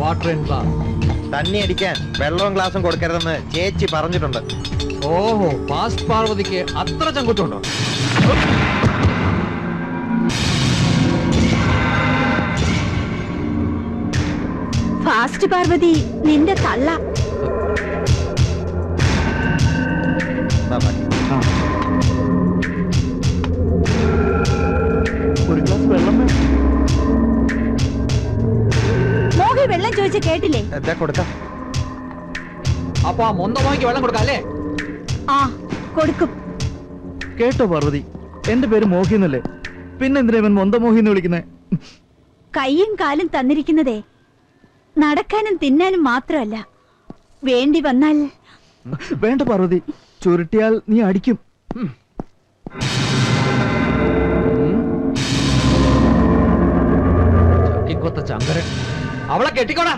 Water and bar തണ്ണി അടിക്കാൻ വെള്ളവും ഗ്ലാസും കൊടുക്കരുതെന്ന് ചേച്ചി പറഞ്ഞിട്ടുണ്ട്. ഓഹോ ഫാസ്റ്റ് പാർവതിക്ക് അത്ര ചങ്കുറ്റുണ്ടോ? ഫാസ്റ്റ് പാർവതി നിന്റെ തള്ള. എന്നാ കേട്ടില്ലേ? എന്താ കൊടുക്കാം അപ്പൊ ആ മൊന്തമാക്കി വെള്ളം കൊടുക്കല്ലേ ആ കൊടുക്കും. കേട്ടോ പാർവതി. എന്റെ പേര് മോഹി എന്നല്ലേ പിന്നെ എന്തിനാ ഇവൻ മൊന്ത മോഹി എന്ന് വിളിക്കുന്നേ? കൈയും കാലും തന്നിരിക്കുന്നതേ നടക്കാനും തിന്നാനും മാത്രമല്ല. വേണ്ടി വന്നാൽ വേണ്ട പാർവതി. ചുരുട്ടിയാൽ നീ അടിക്കും. ചക്കിക്കൊത്ത ചങ്കരൻ. അവളെ കെട്ടിക്കോടാ.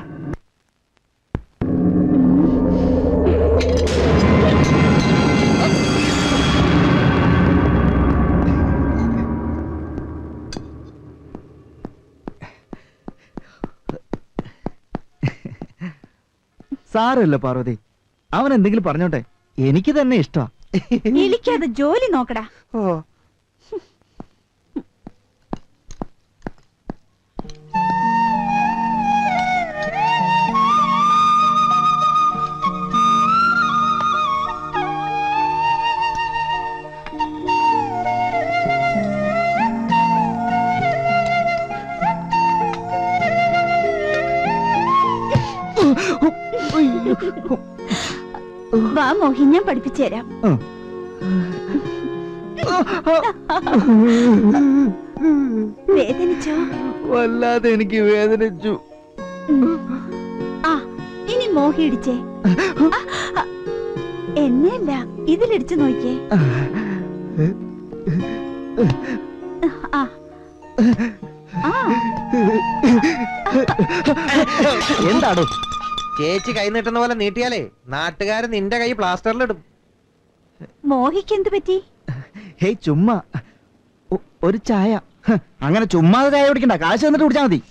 സാരമില്ല പാർവതി. അവൻ എന്തെങ്കിലും പറഞ്ഞോട്ടെ? എനിക്ക് തന്നെ ഇഷ്ടമാ ജോലി നോക്കടാ. ഓ. വാ മോഹി ഞാൻ പഠിപ്പിച്ചു തരാം. വേദനിച്ചോ? വല്ലാതെ എനിക്ക് വേദനിച്ചു. ആ ഇനി മോഹി ഇടിച്ചേ. എന്നെയല്ല ഇതിലിടിച്ചു നോക്കിയേ. ആ. എന്താടോ? ചേച്ചി കൈ നീട്ടുന്ന പോലെ നീട്ടിയാലേ നാട്ടുകാർ നിന്റെ കൈ പ്ലാസ്റ്ററിലിടും മോഹിക്ക് എന്ത് പറ്റി? ഹേയ് ചുമ്മാ. ഒ- ഒരു ചായ. ഹ്, അങ്ങനെ ചുമ്മാതെ ചായ കുടിക്കണ്ട. കാശ് തന്നിട്ട് കുടിച്ചാ മതി.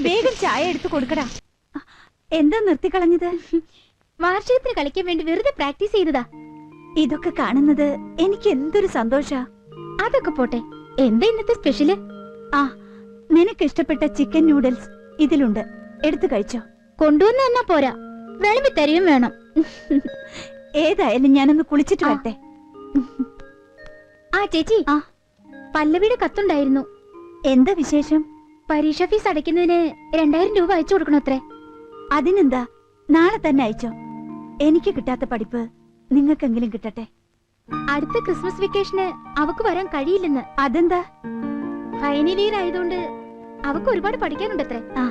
വേഗം ചായ എടുത്തു കൊടുക്കടാ. എന്താ നിർത്തിക്കളഞ്ഞത് വാർഷികത്തിന് കളിക്കാൻ വേണ്ടി വെറുതെ പ്രാക്ടീസ് ചെയ്തതാ. ഇതൊക്കെ കാണുന്നത് എനിക്ക് എന്തൊരു സന്തോഷ. അതൊക്കെ പോട്ടെ. എന്താ ഇന്നത്തെ സ്പെഷ്യൽ ആ നിനക്ക് ഇഷ്ടപ്പെട്ട ചിക്കൻ നൂഡിൽസ് ഇതിലുണ്ട്. എടുത്തു കഴിച്ചോ. കൊണ്ടുവന്ന് തന്നാ പോരാ. വിളമ്പി തരുകയും വേണം. ഏതായാലും ഞാനൊന്ന് കുളിച്ചിട്ട് ആ. വരട്ടെ. ആ ചേച്ചി. ആ. പല്ലവിയുടെ കത്തുണ്ടായിരുന്നു. എന്താ വിശേഷം? പരീക്ഷ ഫീസ് അടയ്ക്കുന്നതിന് രണ്ടായിരം രൂപ അയച്ചു കൊടുക്കണത്രേ അതിനെന്താ? നാളെ തന്നെ അയച്ചോ. എനിക്ക് കിട്ടാത്ത പഠിപ്പ് നിങ്ങൾക്കെങ്കിലും കിട്ടട്ടെ. അടുത്ത ക്രിസ്മസ് വെക്കേഷന് അവക്ക് വരാൻ കഴിയില്ലെന്ന്. അതെന്താ? ഫൈനൽ ഇയർ ആയതുകൊണ്ട് അവക്ക് ഒരുപാട് പഠിക്കാനുണ്ടത്രേ. ആ.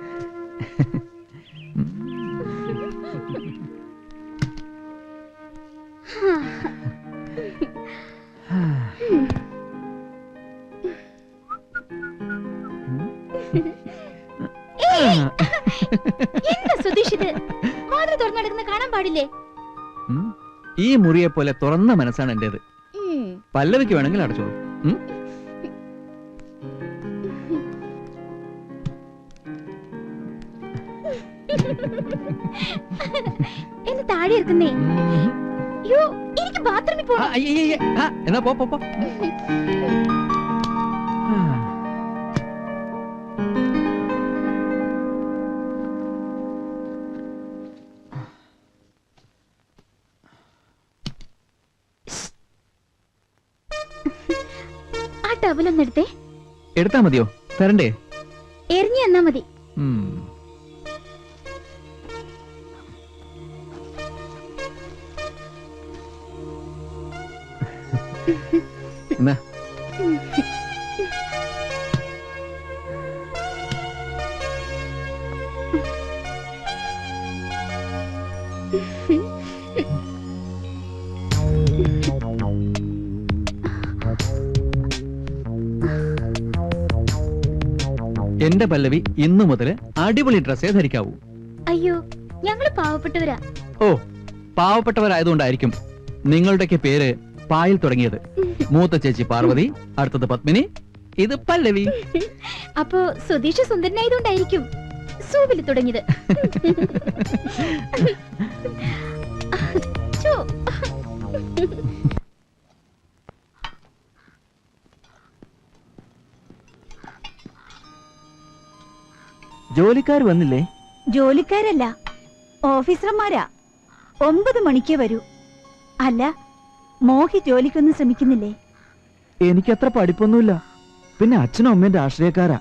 എന്താ സുധീഷ് ഇത് വാതിൽ തുറന്നെടുക്കുന്ന കാണാൻ പാടില്ലേ ഉം. ഈ മുറിയെ പോലെ തുറന്ന മനസ്സാണ് എന്റേത് പല്ലവിക്ക് വേണമെങ്കിൽ അടച്ചോളൂ ഉം? എന്ന് താഴെ ഇരിക്കുന്നേ ഉം. യോ എനിക്ക് ബാത്റൂമിൽ ആ, പോണം അയ്യ, അയ്യ, അയ്യ. ആ, എന്നാ പോ പോ പോ ടവലൊന്ന് എടുത്തേ. എടുത്താ മതിയോ? തരണ്ടേ? എറിഞ്ഞു തന്നാ മതി. എന്നാ? എന്റെ പല്ലവി ഇന്നു മുതൽ അടിപൊളി ഡ്രസ്സേ ധരിക്കാവൂ. അയ്യോ ഞങ്ങൾ പാവപ്പെട്ടവരാ. ഓ പാവപ്പെട്ടവരായതുകൊണ്ടായിരിക്കും നിങ്ങളുടെയൊക്കെ പേര് പായിൽ തുടങ്ങിയത്. മൂത്ത ചേച്ചി പാർവതി അടുത്തത് പത്മിനി ഇത് പല്ലവി. അപ്പോ സുധീഷ് സുന്ദരനായതുകൊണ്ടായിരിക്കും സൂവിൽ തുടങ്ങിയത്. ചോ. ജോലിക്കാർ വന്നില്ലേ? ജോലിക്കാരല്ല ഓഫീസർമാരാ. ഒമ്പത് മണിക്കേ വരൂ. അല്ല മോഹി ജോലിക്കൊന്നും ശ്രമിക്കുന്നില്ലേ? എനിക്കത്ര പഠിപ്പൊന്നുമില്ല. പിന്നെ അച്ഛനും അമ്മയും ആശ്രയക്കാരാ.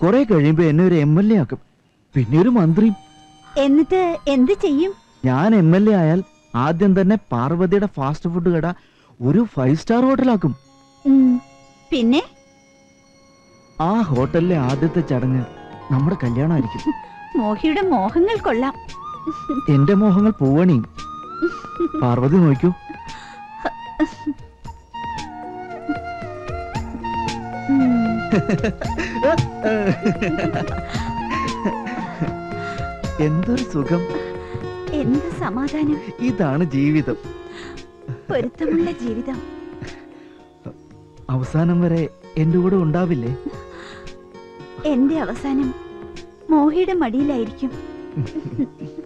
കുറെ കഴിയുമ്പോ എന്നെ ഒരു എം എൽ എ ആക്കും. പിന്നെ ഒരു മന്ത്രിയും. എന്നിട്ട് എന്ത് ചെയ്യും? ഞാൻ എം എൽ എ ആയാൽ ആദ്യം തന്നെ പാർവതിയുടെ ഫാസ്റ്റ് ഫുഡ് കട ഒരു ഫൈവ് സ്റ്റാർ ഹോട്ടലാക്കും. പിന്നെ? ആ ഹോട്ടലിലെ ആദ്യത്തെ ചടങ്ങ് നമ്മുടെ കല്യാണമായിരിക്കും മോഹിയുടെ മോഹങ്ങൾ കൊള്ളാം. എന്റെ മോഹങ്ങൾ പോവണി. പാർവതി നോക്കൂ. എന്തൊരു സുഖം. എന്ത് സമാധാനം. ഇതാണ് ജീവിതം. പൊരുത്തമുള്ള ജീവിതം. അവസാനം വരെ എന്റെ കൂടെ ഉണ്ടാവില്ലേ? എന്റെ അവസാനം മോഹിയുടെ മടിയിലായിരിക്കും.